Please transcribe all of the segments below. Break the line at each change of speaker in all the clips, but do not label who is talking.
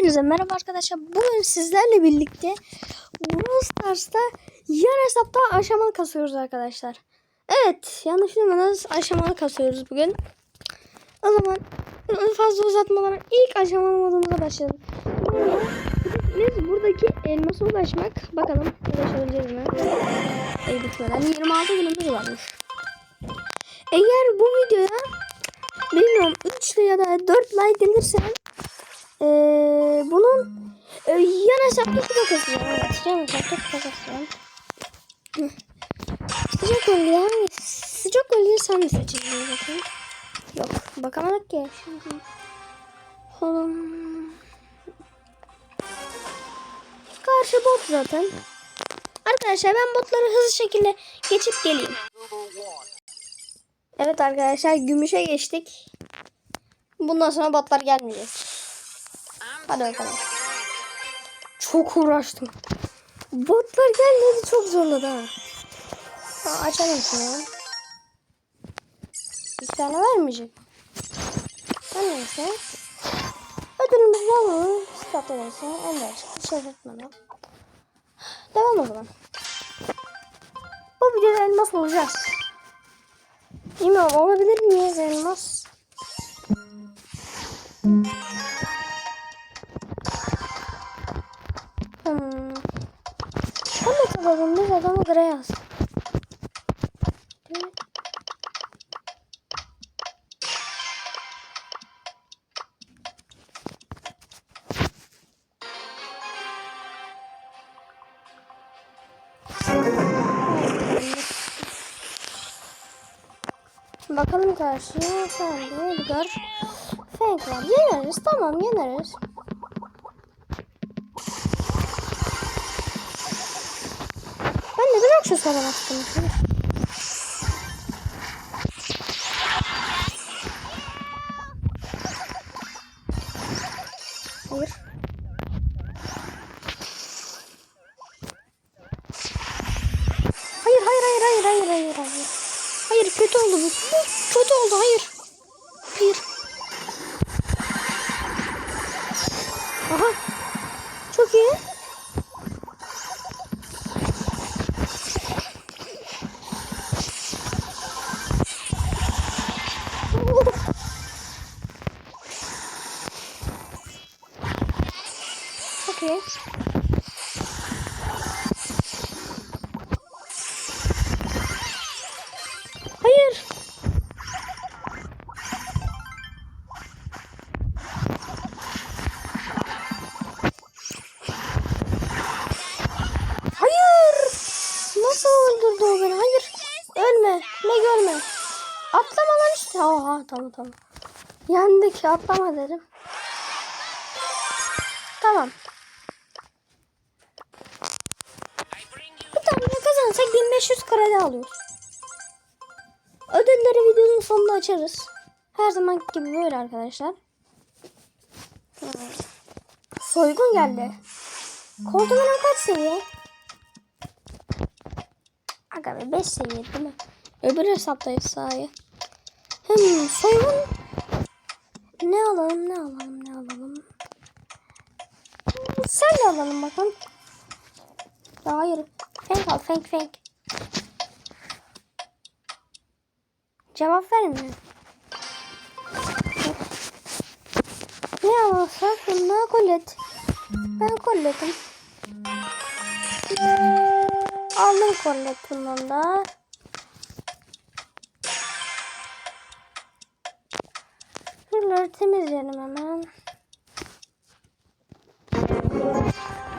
Hepinize merhaba arkadaşlar. Bugün sizlerle birlikte Brawl Stars'ta yan hesapta aşamalı kasıyoruz arkadaşlar. Evet yanlış duymadınız aşamalı kasıyoruz bugün. O zaman fazla uzatmadan ilk aşamalı modumuza başlayalım. Biz buradaki elmasa ulaşmak bakalım ulaşabileceğiz mi? El bitmeden 26 günümüz varmış. Eğer bu videoya bilmiyorum 3 ya da 4 like gelirse ee, bunun e, yan hesapta kupa kasacağım. Evet, yan hesapta kupa. Hı. Sıcak öldü ya. Sıcak öldü sen mi seçeceksin bakayım? Yok, bakamadık ki. Şimdi. Oğlum. Karşı bot zaten. Arkadaşlar ben botları hızlı şekilde geçip geleyim. Evet arkadaşlar gümüşe geçtik. Bundan sonra botlar gelmeyecek. Hadi bakalım. Çok uğraştım. Botlar gelmedi çok zorladı ha. ha açalım şunu. Bir tane vermeyecek. Neyse. Ödülümüzü alalım. Statü neyse. Ender çıktı. Şaşırtmadan. Devam o zaman. Bu videoda elmas olacağız. Bilmiyorum olabilir miyiz elmas? Biz adamı Greyaz. Bakalım karşıya sen Edgar. Fake var. Yeneriz tamam yeneriz. Ben aksesuara bastım? Hayır. Hayır hayır hayır hayır hayır hayır hayır. Hayır kötü oldu. Bu kötü oldu hayır. Hayır. Aha. Çok iyi. Atlama lan işte. Oha tamam tamam. Yandık atlama dedim. Tamam. Bir tane kazanırsak 1500 kredi alıyoruz. Ödülleri videonun sonunda açarız. Her zaman gibi böyle arkadaşlar. Soygun geldi. Koltuğun kaç seviye? Aga be 5 seviye değil mi? Öbür hesaptayız sahi. Hem soygun ne alalım ne alalım ne alalım. Sen de alalım bakalım. Ya hayır. Fenk al fenk fenk. Cevap vermiyor. Ne alırsak bununla kollet. Ben kolletim. Aldım kollet bundan da. Temizleyelim hemen.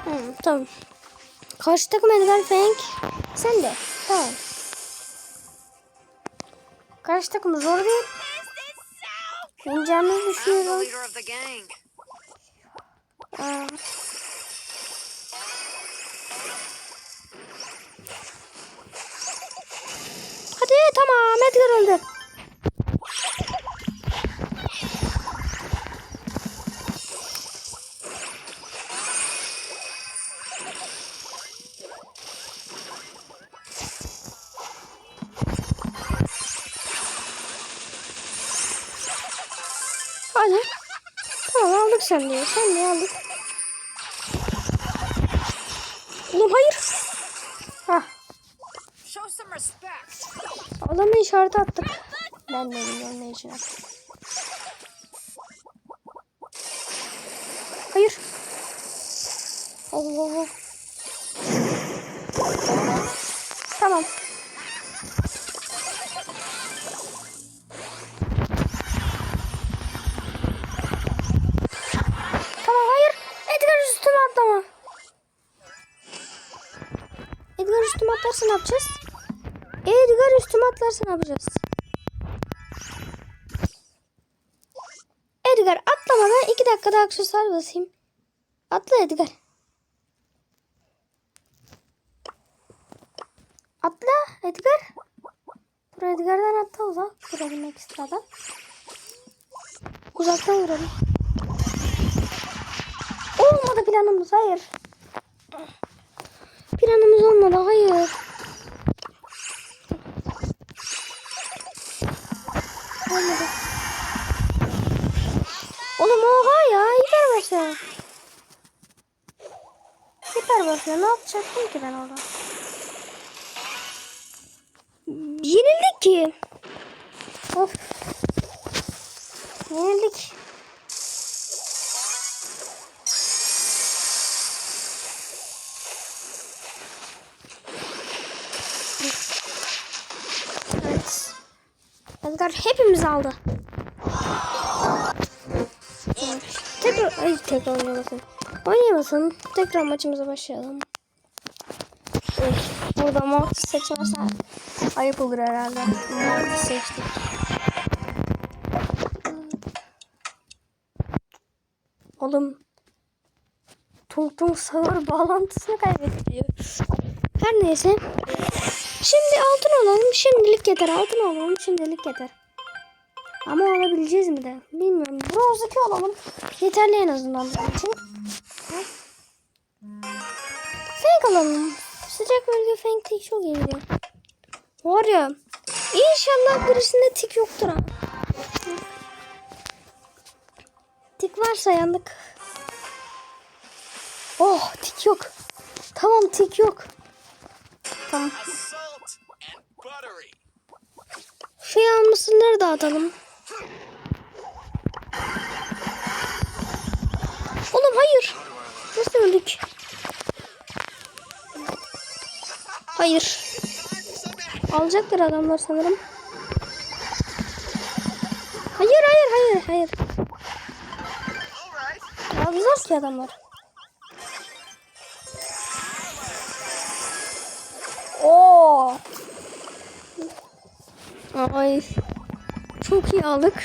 Hmm, tamam. Karşı takım Edgar Fenk. Sen de. Tamam. Karşı takım zor değil. Yeneceğimizi düşünüyorum. Aa. Hadi tamam Edgar öldü. Hadi. Tamam aldık sen diyor. Sen diye aldık. Oğlum hayır. Hah. Adamı işareti attık. Ben de bilmiyorum ne için Hayır. Allah Allah. Tamam. Atlarsa ne yapacağız? Edgar üstüme atlarsa ne yapacağız? Edgar atlamadan iki dakikada aksesuar basayım. Atla Edgar. Atla Edgar. Dur Edgar'dan atla uzak. Vuralım ekstradan. Uzaktan vuralım. Olmadı planımız hayır. Planımız olmadı hayır. Olmadı. Oğlum oha ya hiper basıyor. Basıyor ne yapacaktım ki ben orada? Yenildik ki. Of. Yenildik. Evet. Edgar hepimiz aldı. Tekrar, ay tekrar oynamasın. Oynayamasın. Tekrar maçımıza başlayalım. Burada mod seçmezsen ayıp olur herhalde. Mod seçtik. Oğlum. Tung Tung Sağır bağlantısını kaybediyor. Her neyse. Şimdi altın alalım. Şimdilik yeter. Altın alalım. Şimdilik yeter. Ama alabileceğiz mi de? Bilmiyorum. Bronz 2 alalım. Yeterli en azından benim için. Alalım. Sıcak bölge fake tik çok iyi gidiyor. Var ya. İnşallah birisinde tik yoktur ha. Tik varsa yandık. Oh tik yok. Tamam tik yok. Tamam. Şu yanmasınları dağıtalım. Oğlum hayır. Nasıl öldük? Hayır. Alacaklar adamlar sanırım. Hayır hayır hayır hayır. Alacağız ki adamlar. Oo. Ay. Çok iyi aldık.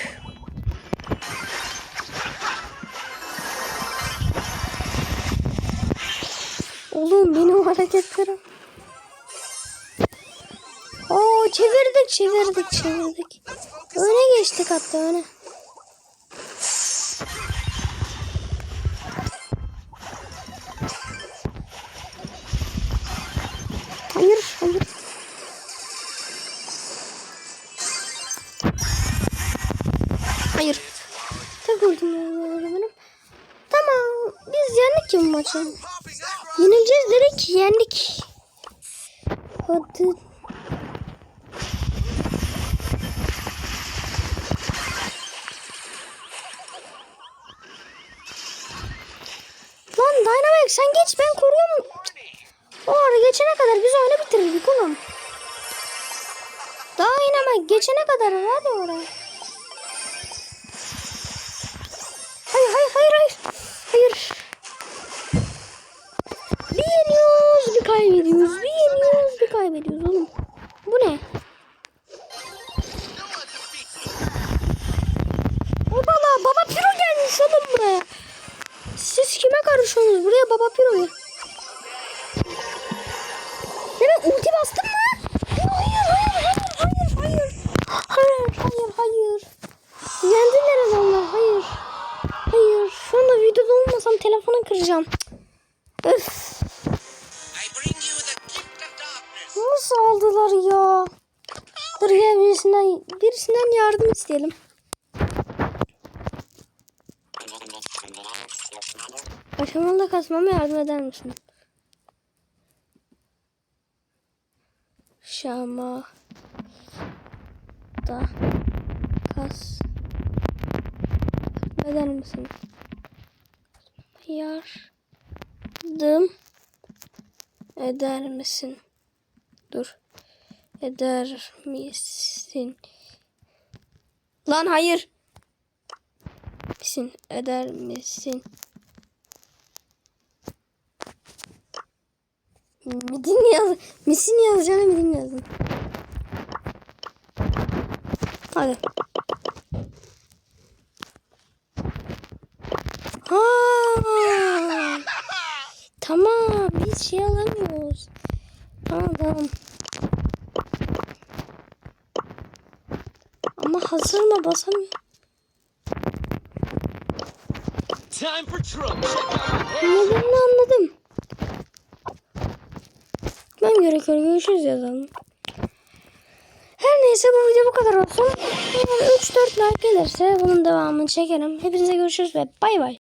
Oğlum benim hareketlerim. Çevirdik çevirdik çevirdik. Öne geçtik hatta öne. Hayır hayır. Hayır. Tek var benim. Tamam. Biz yendik ki bu maçı. Yenileceğiz dedik yendik. Hadi. Lan Dynamite sen geç ben koruyorum. O ara geçene kadar biz oyunu bitirdik oğlum. Dynamite geçene kadar ya oraya. Hayır hayır hayır hayır. Hayır. Bir yeniyoruz bir kaybediyoruz. Bir yeniyoruz bir kaybediyoruz oğlum. Bu ne? Siz kime karışıyorsunuz? Buraya baba piroyu. Demek ulti bastın mı? Hayır hayır hayır hayır hayır. Hayır hayır hayır. Yendiler adamlar hayır. Hayır şu anda videoda olmasam telefonu kıracağım. Öf. Nasıl aldılar ya? Dur ya birisinden, birisinden yardım isteyelim. Aşamalı kasmama yardım eder misin? aşama da kas eder misin? Yardım eder misin? Dur. Eder misin? Lan hayır. Misin? Eder misin? Midin yaz. Misin yazacağına midin yazın. Hadi. Ha. Tamam. Biz şey alamıyoruz. Tamam tamam. Ama hazır mı basamıyorum.
Time for trouble.
Nedenini anladım. Ben gerekiyor. Görüşürüz yazalım. Her neyse bu video bu kadar olsun. Eğer 3-4 like gelirse bunun devamını çekerim. Hepinize görüşürüz ve bay bay.